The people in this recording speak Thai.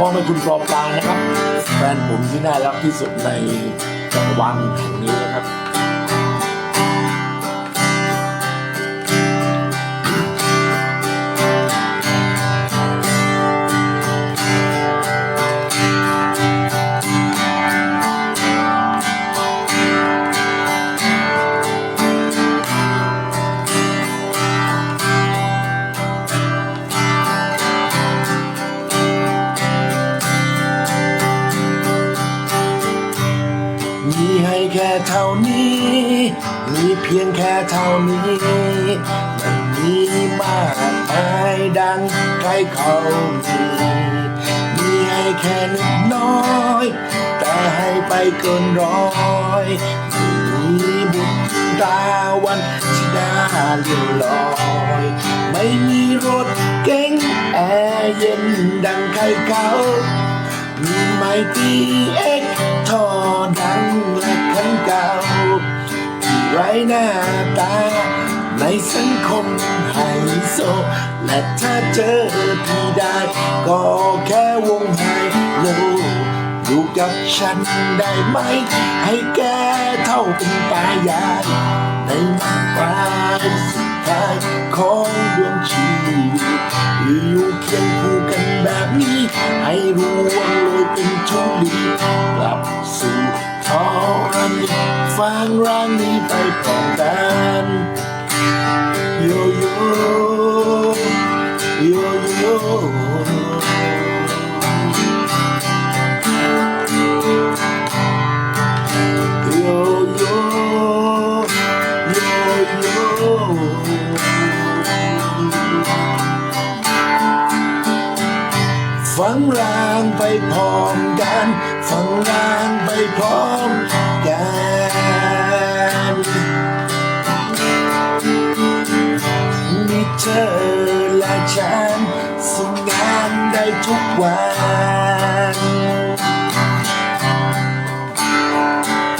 มอบให้คุณปลอบตานะครับ แฟนผมที่น่ารักที่สุดในจักรวาลแห่งนี้นะครับ แค่เท่านี้ มีเพียงแค่เท่านี้ไม่มีมากมายดังใครเขามีมีให้แค่นิดน้อย แต่ให้ไปเกินร้อยไม่มีบุญตาวันที่น่าเลื่อนลอย ไม่มีรถเก๋งแอร์เย็นดังใครเขา มีไมตีเอ หน้าตา ในสังคมไฮโซ และถ้าเจอที่ได้ ก็แค่วงไฮโลอยู่กับฉันได้ไหม ให้แกเท่าเป็นตายาย ในมันปลายสุดท้ายของดวงชีวิตอยู่เคียงคู่กันแบบนี้ ให้ร่วงโรยเป็นทุลีานฟังร่างนี้ไปพร้อมกันโยโย่โยโย่โยโย่โยโย่ฟังรางไปพร้อมกัน ฟังรางไปพร้อม กันมีเธอและฉันส่งงานได้ทุกวัน